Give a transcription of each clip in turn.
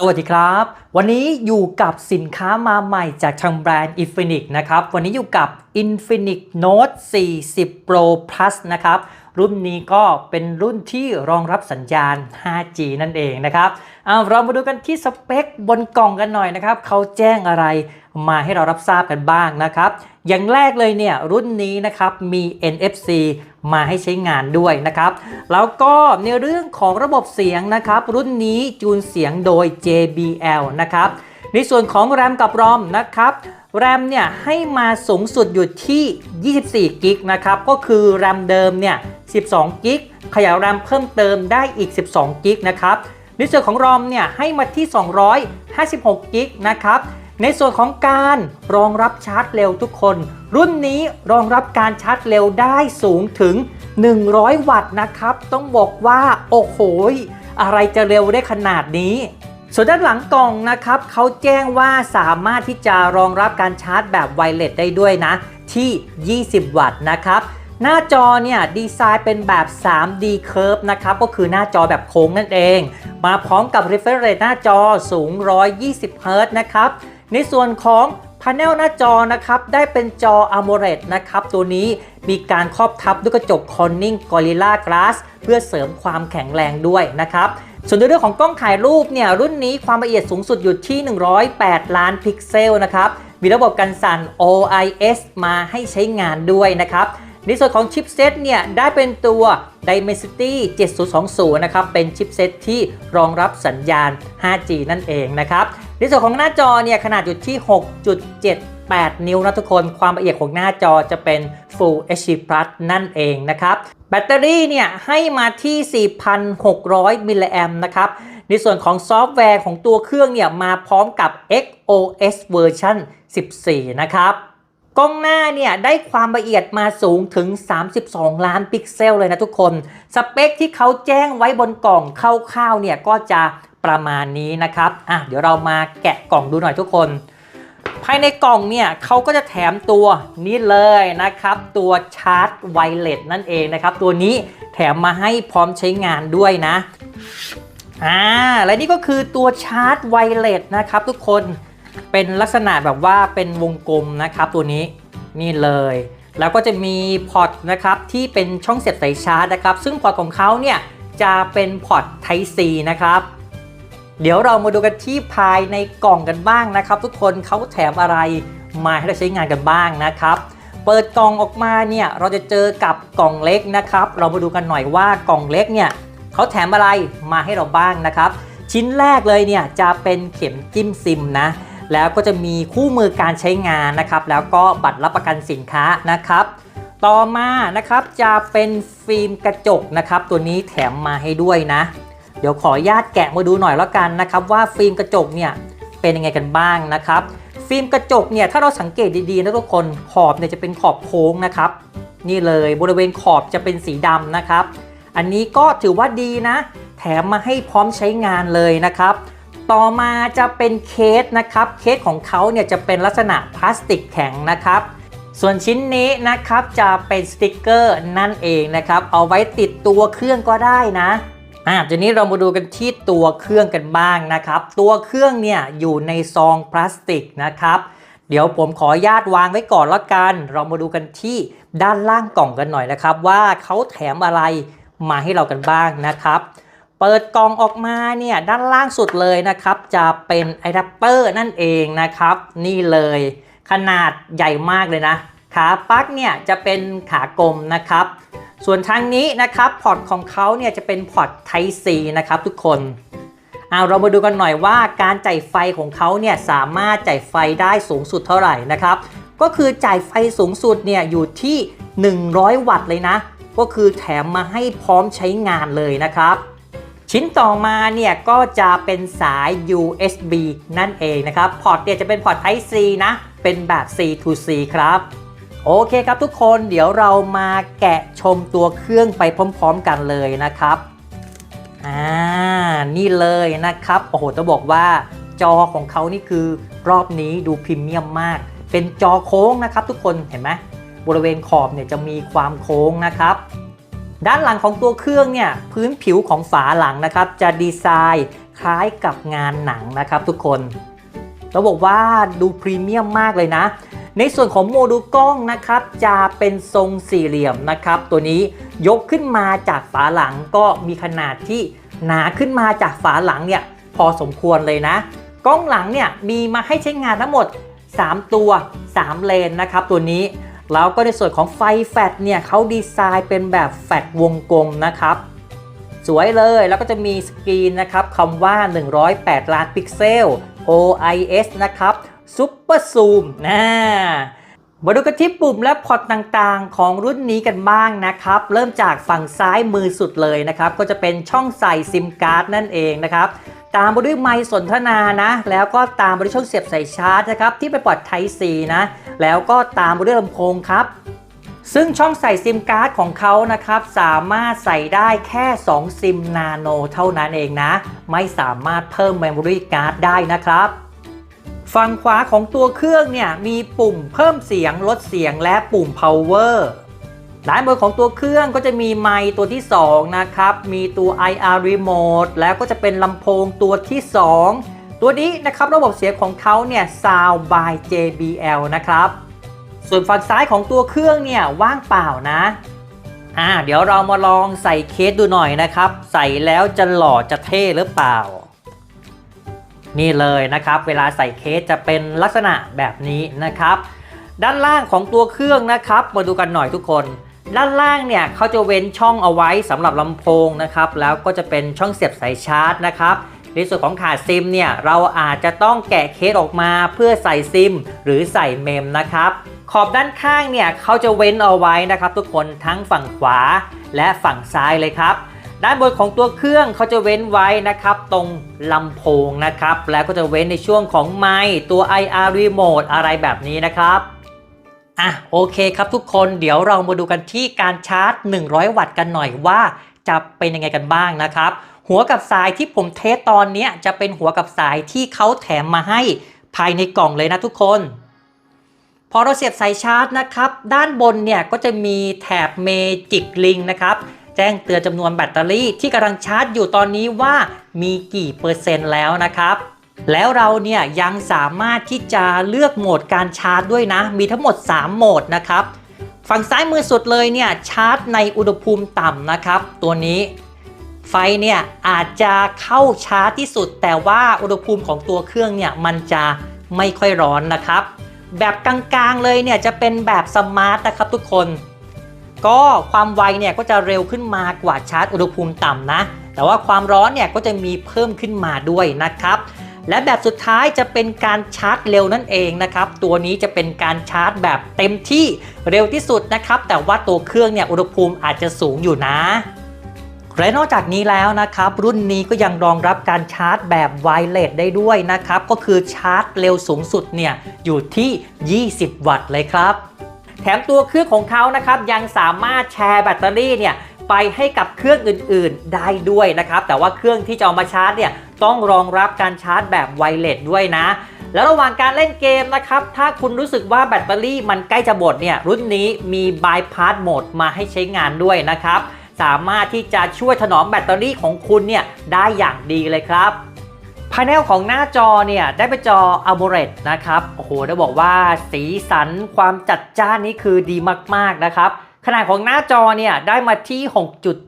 สวัสดีครับ วันนี้อยู่กับสินค้ามาใหม่จากทางแบรนด์ Infinix นะครับ วันนี้อยู่กับ Infinix Note 40 Pro Plus นะครับ รุ่นนี้ก็เป็นรุ่นที่รองรับสัญญาณ 5G นั่นเองนะครับเอาเรามาดูกันที่สเปคบนกล่องกันหน่อยนะครับ เขาแจ้งอะไร มาให้เรารับทราบกันบ้างนะครับ อย่างแรกเลยเนี่ยรุ่นนี้นะครับมี NFC มาให้ใช้งานด้วยนะครับ แล้วก็ในเรื่องของระบบเสียงนะครับ รุ่นนี้จูนเสียงโดย JBL นะครับในส่วนของแรมกับรอมนะครับแรมเนี่ยให้มาสูงสุดอยู่ที่ 24 กิกนะครับ ก็คือแรมเดิมเนี่ย 12 กิก ขยายแรมเพิ่มเติมได้อีก 12 กิกนะครับในส่วนของรอมเนี่ยให้มาที่ 256 กิกนะครับ ในส่วนของการรองรับชาร์จเร็วทุกคน รุ่นนี้รองรับการชาร์จเร็วได้สูงถึง 100 วัตต์นะครับ ต้องบอกว่าโอ้โหอะไรจะเร็วได้ขนาดนี้ ส่วนด้านหลังกล่องนะครับเขาแจ้งว่าสามารถที่จะรองรับการชาร์จแบบไวเลสได้ด้วยนะ ที่ 20 วัตต์นะครับหน้าจอเนี่ยดีไซน์เป็นแบบ 3D Curve นะครับ ก็คือหน้าจอแบบโค้งนั่นเอง มาพร้อมกับ refresh rate หน้าจอสูง 120 Hz นะครับ ในส่วนของ Panel หน้าจอนะครับ ได้เป็นจอ AMOLED นะครับ ตัวนี้มีการครอบทับด้วยกระจก Corning Gorilla Glass เพื่อเสริมความแข็งแรงด้วยนะครับ ส่วนในเรื่องของกล้องถ่ายรูปเนี่ย รุ่นนี้ความละเอียดสูงสุดอยู่ที่ 108 ล้านพิกเซลนะครับ มีระบบกันสั่น OIS มาให้ใช้งานด้วยนะครับ ในส่วนของชิปเซตเนี่ยได้เป็นตัว Dimensity 7020 นะครับ เป็นชิปเซตที่รองรับสัญญาณ 5G นั่นเองนะครับ ในส่วนของหน้าจอเนี่ยขนาดอยู่ที่ 6.78 นิ้วนะทุกคนความละเอียดของหน้าจอจะเป็น Full HD Plus นั่นเองนะครับ แบตเตอรี่เนี่ยให้มาที่ 4,600 มิลลิแอมนะครับ ในส่วนของซอฟต์แวร์ของตัวเครื่องเนี่ยมาพร้อมกับ XOS เวอร์ชัน14 นะครับ กล้องหน้าเนี่ยได้ความละเอียดมาสูงถึง 32 ล้านพิกเซลเลยนะทุกคน สเปคที่เขาแจ้งไว้บนกล่องคร่าวๆเนี่ยก็จะประมาณนี้นะครับอะเดี๋ยวเรามาแกะกล่องดูหน่อยทุกคน ภายในกล่องเนี่ยเขาก็จะแถมตัวนี้เลยนะครับ ตัวชาร์จไวเลสนั่นเองนะครับ ตัวนี้แถมมาให้พร้อมใช้งานด้วยนะอ่าและนี่ก็คือตัวชาร์จไวเลสนะครับทุกคน เป็นลักษณะแบบว่าเป็นวงกลมนะครับตัวนี้นี่เลย แล้วก็จะมีพอร์ตนะครับที่เป็นช่องเสียบสายชาร์จนะครับ ซึ่งพอร์ตของเขาเนี่ยจะเป็นพอร์ต Type C นะครับเดี๋ยวเรามาดูกันที่ภายในกล่องกันบ้างนะครับ ทุกคนเขาแถมอะไรมาให้เราใช้งานกันบ้างนะครับ เปิดกล่องออกมาเนี่ยเราจะเจอกับกล่องเล็กนะครับ เรามาดูกันหน่อยว่ากล่องเล็กเนี่ยเขาแถมอะไรมาให้เราบ้างนะครับ ชิ้นแรกเลยเนี่ยจะเป็นเข็มจิ้มซิมนะ แล้วก็จะมีคู่มือการใช้งานนะครับ แล้วก็บัตรรับประกันสินค้านะครับ ต่อมานะครับจะเป็นฟิล์มกระจกนะครับ ตัวนี้แถมมาให้ด้วยนะ เดี๋ยวขออนุญาตแกะมาดูหน่อยแล้วกันนะครับ ว่าฟิล์มกระจกเนี่ยเป็นยังไงกันบ้างนะครับ ฟิล์มกระจกเนี่ยถ้าเราสังเกตดีๆนะทุกคนขอบเนี่ยจะเป็นขอบโค้งนะครับ นี่เลยบริเวณขอบจะเป็นสีดำนะครับ อันนี้ก็ถือว่าดีนะ แถมมาให้พร้อมใช้งานเลยนะครับ ต่อมาจะเป็นเคสนะครับ เคสของเขาเนี่ยจะเป็นลักษณะพลาสติกแข็งนะครับ ส่วนชิ้นนี้นะครับจะเป็นสติกเกอร์นั่นเองนะครับ เอาไว้ติดตัวเครื่องก็ได้นะอะทีนี้เรามาดูกันที่ตัวเครื่องกันบ้างนะครับ ตัวเครื่องเนี่ยอยู่ในซองพลาสติกนะครับเดี๋ยวผมขออนุญาตวางไว้ก่อนละกัน เรามาดูกันที่ด้านล่างกล่องกันหน่อยนะครับ ว่าเขาแถมอะไรมาให้เรากันบ้างนะครับ เปิดกล่องออกมาเนี่ยด้านล่างสุดเลยนะครับ จะเป็นไอดัปเปอร์นั่นเองนะครับ นี่เลยขนาดใหญ่มากเลยนะ ขาปลั๊กเนี่ยจะเป็นขากลมนะครับ ส่วนทางนี้นะครับพอร์ตของเขาเนี่ยจะเป็นพอร์ต Type C นะครับทุกคนเอาเรามาดูกันหน่อยว่าการจ่ายไฟของเขาเนี่ยสามารถจ่ายไฟได้สูงสุดเท่าไหร่นะครับ ก็คือจ่ายไฟสูงสุดเนี่ยอยู่ที่ 100 วัตต์เลยนะ ก็คือแถมมาให้พร้อมใช้งานเลยนะครับ ชิ้นต่อมาเนี่ยก็จะเป็นสาย USB นั่นเองนะครับ พอร์ตเนี่ยจะเป็นพอร์ต Type C นะ เป็นแบบ C to C ครับ โอเคครับทุกคนเดี๋ยวเรามาแกะชมตัวเครื่องไปพร้อมๆกันเลยนะครับ อ่า นี่เลยนะครับ โอ้โหต้องบอกว่าจอของเขานี่คือรอบนี้ดูพรีเมียมมาก เป็นจอโค้งนะครับทุกคนเห็นไหมบริเวณขอบเนี่ยจะมีความโค้งนะครับ ด้านหลังของตัวเครื่องเนี่ยพื้นผิวของฝาหลังนะครับ จะดีไซน์คล้ายกับงานหนังนะครับทุกคนเราบอกว่าดูพรีเมียมมากเลยนะ ในส่วนของโมดูลกล้องนะครับ จะเป็นทรงสี่เหลี่ยมนะครับ ตัวนี้ยกขึ้นมาจากฝาหลังก็มีขนาดที่หนาขึ้นมาจากฝาหลังเนี่ยพอสมควรเลยนะ กล้องหลังเนี่ยมีมาให้ใช้งานทั้งหมด 3 ตัว 3 เลนนะครับ ตัวนี้ แล้วก็ในส่วนของไฟแฟลชเนี่ยเขาดีไซน์เป็นแบบแฟลชวงกลมนะครับ สวยเลยแล้วก็จะมีสกรีนนะครับคำว่า 108 ล้านพิกเซล OIS นะครับ Super Zoom นะ มาดูกันที่ปุ่มและพอร์ตต่างๆ ของรุ่นนี้กันบ้างนะครับ เริ่มจากฝั่งซ้ายมือสุดเลยนะครับ ก็จะเป็นช่องใส่ซิมการ์ดนั่นเองนะครับ ตามมาด้วยไมค์สนทนานะ แล้วก็ตามมาด้วยช่องเสียบใส่ชาร์จนะครับ ที่เป็นปอร์ต Type C นะ แล้วก็ตามมาด้วยลำโพงครับ ซึ่งช่องใส่ซิมการ์ดของเขานะครับ สามารถใส่ได้แค่ 2 ซิมนาโนเท่านั้นเองนะ ไม่สามารถเพิ่ม Memory Card ได้นะครับ ฝั่งขวาของตัวเครื่องเนี่ยมีปุ่มเพิ่มเสียงลดเสียงและปุ่ม power ด้านบนของตัวเครื่องก็จะมีไมค์ตัวที่ 2 นะครับ มีตัว IR remote แล้วก็จะเป็นลำโพงตัวที่ 2 ตัวนี้นะครับระบบเสียงของเขาเนี่ย Sound by JBL นะครับ ส่วนฝั่งซ้ายของตัวเครื่องเนี่ยว่างเปล่านะอ่าเดี๋ยวเรามาลองใส่เคสดูหน่อยนะครับ ใส่แล้วจะหล่อจะเท่หรือเปล่า นี่เลยนะครับ เวลาใส่เคสจะเป็นลักษณะแบบนี้นะครับ ด้านล่างของตัวเครื่องนะครับ มาดูกันหน่อยทุกคน ด้านล่างเนี่ยเขาจะเว้นช่องเอาไว้สำหรับลำโพงนะครับ แล้วก็จะเป็นช่องเสียบสายชาร์จนะครับในส่วนของขาดซิมเนี่ยเราอาจจะต้องแกะเคสออกมาเพื่อใส่ซิม หรือใส่เมมนะครับขอบด้านข้างเนี่ยเขาจะเว้นเอาไว้นะครับ ทุกคนทั้งฝั่งขวาและฝั่งซ้ายเลยครับ ด้านบนของตัวเครื่องเขาจะเว้นไว้นะครับ ตรงลำโพงนะครับ แล้วก็จะเว้นในช่วงของไมค์ตัว IR remote อะไรแบบนี้นะครับอะโอเคครับทุกคนเดี๋ยวเรามาดูกันที่การชาร์จ 100 วัตต์กันหน่อยว่าจะเป็นยังไงกันบ้างนะครับ หัวกับสายที่ผมเทสตอนนี้จะเป็นหัวกับสายที่เขาแถมมาให้ภายในกล่องเลยนะทุกคน พอเราเสียบสายชาร์จนะครับ ด้านบนเนี่ยก็จะมีแถบ Magic Link นะครับ แจ้งเตือนจำนวนแบตเตอรี่ที่กำลังชาร์จอยู่ตอนนี้ว่ามีกี่เปอร์เซ็นต์แล้วนะครับแล้วเราเนี่ยยังสามารถที่จะเลือกโหมดการชาร์จด้วยนะ มีทั้งหมด 3 โหมดนะครับ ฝั่งซ้ายมือสุดเลยเนี่ยชาร์จในอุณหภูมิต่ำนะครับ ตัวนี้ไฟเนี่ยอาจจะเข้าช้าที่สุด แต่ว่าอุณหภูมิของตัวเครื่องเนี่ยมันจะไม่ค่อยร้อนนะครับ แบบกลางๆเลยเนี่ยจะเป็นแบบสมาร์ทนะครับทุกคน ก็ความไวเนี่ยก็จะเร็วขึ้นมากว่าชาร์จอุณหภูมิต่ำนะ แต่ว่าความร้อนเนี่ยก็จะมีเพิ่มขึ้นมาด้วยนะครับ และแบบสุดท้ายจะเป็นการชาร์จเร็วนั่นเองนะครับ ตัวนี้จะเป็นการชาร์จแบบเต็มที่เร็วที่สุดนะครับ แต่ว่าตัวเครื่องเนี่ยอุณหภูมิอาจจะสูงอยู่นะและนอกจากนี้แล้วนะครับรุ่นนี้ก็ยังรองรับการชาร์จแบบไวเลสได้ด้วยนะครับ ก็คือชาร์จเร็วสูงสุดเนี่ยอยู่ที่ 20 วัตต์เลยครับ แถมตัวเครื่องของเขานะครับยังสามารถแชร์แบตเตอรี่เนี่ยไปให้กับเครื่องอื่นๆได้ด้วยนะครับ แต่ว่าเครื่องที่จะเอามาชาร์จเนี่ยต้องรองรับการชาร์จแบบไวเลสด้วยนะ แล้วระหว่างการเล่นเกมนะครับ ถ้าคุณรู้สึกว่าแบตเตอรี่มันใกล้จะหมดเนี่ยรุ่นนี้มีบายพาสโหมดมาให้ใช้งานด้วยนะครับ สามารถที่จะช่วยถนอมแบตเตอรี่ของคุณเนี่ยได้อย่างดีเลยครับายในของหน้าจอเนี่ยได้เป็นจอ AMOLED นะครับ โอ้โหได้บอกว่าสีสันความจัดจ้านนี่คือดีมากๆนะครับ ขนาดของหน้าจอเนี่ยได้มาที่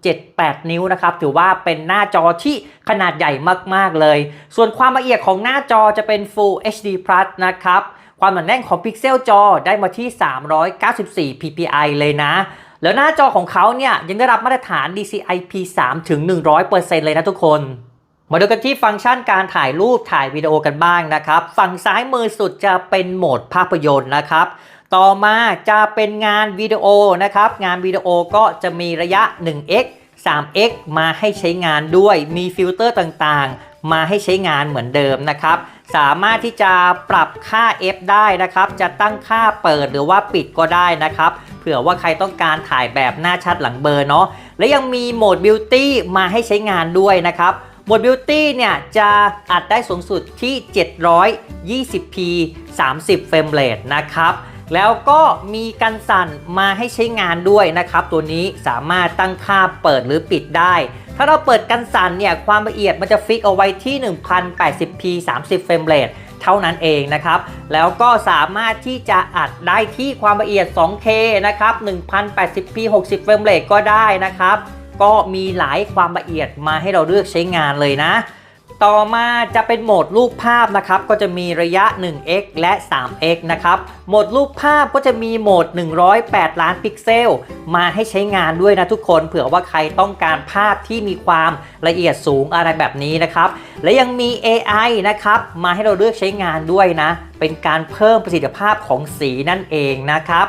6.78 นิ้วนะครับ ถือว่าเป็นหน้าจอที่ขนาดใหญ่มากๆเลย ส่วนความละเอียดของหน้าจอจะเป็น Full HD Plus นะครับ ความหนาแน่นของพิกเซลจอได้มาที่ 394 ppi เลยนะแล้วหน้าจอของเขาเนี่ยยังได้รับมาตรฐาน DCI P3 ถึง 100%เลยนะทุกคน มาดูกันที่ฟังก์ชันการถ่ายรูปถ่ายวิดีโอกันบ้างนะครับ ฝั่งซ้ายมือสุดจะเป็นโหมดภาพยนตร์นะครับ ต่อมาจะเป็นงานวิดีโอนะครับ งานวิดีโอก็จะมีระยะ 1x 3x มาให้ใช้งานด้วย มีฟิลเตอร์ต่างๆ มาให้ใช้งานเหมือนเดิมนะครับ สามารถที่จะปรับค่า f ได้นะครับ จะตั้งค่าเปิดหรือว่าปิดก็ได้นะครับ เผื่อว่าใครต้องการถ่ายแบบหน้าชัดหลังเบลอร์เนาะ และยังมีโหมด Beauty มาให้ใช้งานด้วยนะครับ หมด Beauty เนี่ยจะอัดได้สูงสุดที่ 720p 30 เฟรมเรทนะครับ แล้วก็มีกันสั่นมาให้ใช้งานด้วยนะครับ ตัวนี้สามารถตั้งค่าเปิดหรือปิดได้ ถ้าเราเปิดกันสั่นเนี่ยความละเอียดมันจะฟิกเอาไว้ที่ 1080p 30 เฟรมเรทเท่านั้นเองนะครับ แล้วก็สามารถที่จะอัดได้ที่ความละเอียด 2K นะครับ 1080p 60 เฟรมเรทก็ได้นะครับ ก็มีหลายความละเอียดมาให้เราเลือกใช้งานเลยนะ ต่อมาจะเป็นโหมดรูปภาพนะครับ ก็จะมีระยะ 1x และ 3x นะครับ โหมดรูปภาพก็จะมีโหมด 108 ล้านพิกเซล มาให้ใช้งานด้วยนะทุกคน เผื่อว่าใครต้องการภาพที่มีความละเอียดสูงอะไรแบบนี้นะครับ และยังมี AI นะครับ มาให้เราเลือกใช้งานด้วยนะ เป็นการเพิ่มประสิทธิภาพของสีนั่นเองนะครับ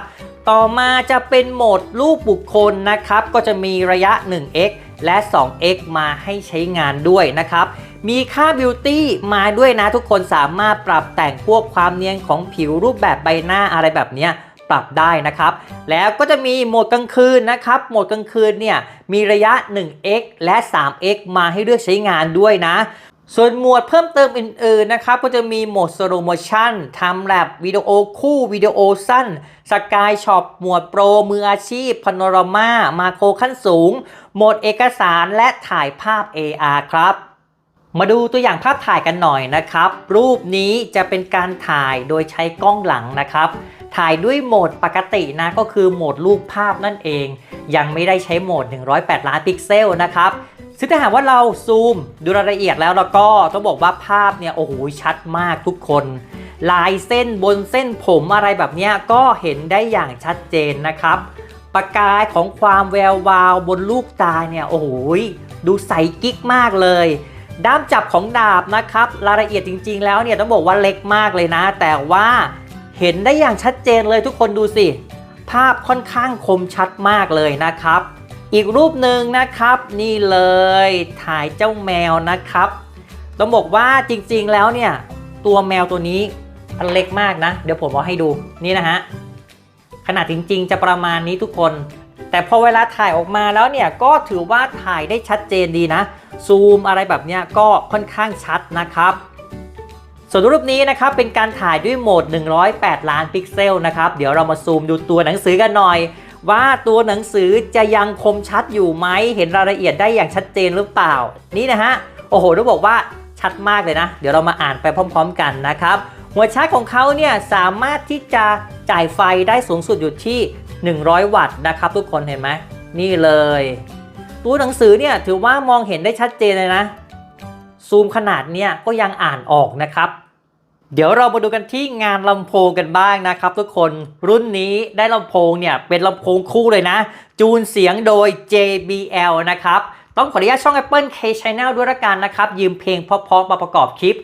ต่อมาจะเป็นโหมดรูปบุคคลนะครับ ก็จะมีระยะ 1x และ 2x มาให้ใช้งานด้วยนะครับ มีค่าบิวตี้มาด้วยนะทุกคนสามารถปรับแต่งพวกความเนียนของผิวรูปแบบใบหน้าอะไรแบบนี้ปรับได้นะครับ แล้วก็จะมีโหมดกลางคืนนะครับ โหมดกลางคืนเนี่ยมีระยะ 1x และ 3x มาให้เลือกใช้งานด้วยนะ ส่วนหมวดเพิ่มเติมอื่นๆนะครับก็จะมีโหมด Slow Motion ทำแลบวิดีโอคู่วิดีโอสั้น สกายช็อปหมวดโปร มืออาชีพพ a น o รามามาโครขั้นสูง โหมดเอกสารและถ่ายภาพ AR ครับ มาดูตัวอย่างภาพถ่ายกันหน่อยนะครับ รูปนี้จะเป็นการถ่ายโดยใช้กล้องหลังนะครับ ถ่ายด้วยโหมดปกตินะก็คือโหมดรูปภาพนั่นเอง ยังไม่ได้ใช้โหมด 108 ล้านพิกเซลนะครับ ซึ่งถ้าหากว่าเราซูมดูรายละเอียดแล้วแล้วก็ต้องบอกว่าภาพเนี่ยโอ้โหชัดมากทุกคน ลายเส้นบนเส้นผมอะไรแบบนี้ก็เห็นได้อย่างชัดเจนนะครับประกายของความแวววาวบนลูกตาเนี่ยโอ้โหดูใสกิ๊กมากเลยด้ามจับของดาบนะครับรายละเอียดจริง ๆ แล้วเนี่ยต้องบอกว่าเล็กมากเลยนะ แต่ว่าเห็นได้อย่างชัดเจนเลยทุกคนดูสิ ภาพค่อนข้างคมชัดมากเลยนะครับ อีกรูปหนึ่งนะครับนี่เลยถ่ายเจ้าแมวนะครับต้องบอกว่าจริงๆแล้วเนี่ยตัวแมวตัวนี้อันเล็กมากนะ เดี๋ยวผมเอาให้ดูนี่นะฮะขนาดจริงๆ จะประมาณนี้ทุกคน แต่พอเวลาถ่ายออกมาแล้วเนี่ยก็ถือว่าถ่ายได้ชัดเจนดีนะ ซูมอะไรแบบเนี้ยก็ค่อนข้างชัดนะครับ ส่วนรูปนี้นะครับเป็นการถ่ายด้วยโหมด 108 ล้านพิกเซลนะครับ เดี๋ยวเรามาซูมดูตัวหนังสือกันหน่อย ว่าตัวหนังสือจะยังคมชัดอยู่ไหมเห็นรายละเอียดได้อย่างชัดเจนหรือเปล่า นี่นะฮะโอ้โหต้องบอกว่าชัดมากเลยนะ เดี๋ยวเรามาอ่านไปพร้อม ๆ กันนะครับ หัวชาร์จของเขาเนี่ยสามารถที่จะจ่ายไฟได้สูงสุดอยู่ที่ 100 วัตต์นะครับ ทุกคนเห็นไหมนี่เลย ตัวหนังสือเนี่ยถือว่ามองเห็นได้ชัดเจนเลยนะ ซูมขนาดเนี้ยก็ยังอ่านออกนะครับ เดี๋ยวเรามาดูกันที่งานลำโพงกันบ้างนะครับ ทุกคนรุ่นนี้ได้ลำโพงเนี่ยเป็นลำโพงคู่เลยนะ จูนเสียงโดย JBL นะครับ ต้องขออนุญาตช่อง Apple K Channel ด้วยละกันนะครับ ยืมเพลงเพราะๆมาประกอบคลิป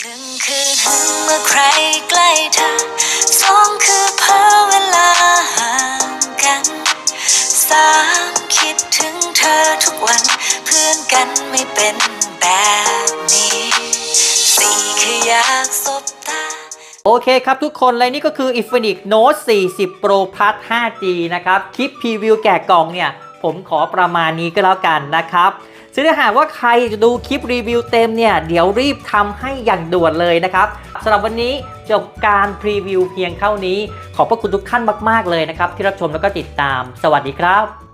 หนึ่งคือเมื่อใครใกล้เธอสองคือเพอเวลาห่างกันสามคิดถึงเธอทุกวันเพื่อนกันไม่เป็นแบบนี้สี่คืออยาก โอเคครับทุกคนและนี่ก็คือ Infinix Note 40 Pro Plus 5G นะครับ คลิปพรีวิวแกะกล่องเนี่ย ผมขอประมาณนี้ก็แล้วกันนะครับซึ่งถ้าหากว่าใครจะดูคลิปรีวิวเต็มเนี่ย เดี๋ยวรีบทำให้อย่างด่วนเลยนะครับสำหรับวันนี้จบการพรีวิวเพียงเท่านี้ ขอบพระคุณทุกท่านมาก ๆ เลยนะครับ ที่รับชมแล้วก็ติดตาม สวัสดีครับ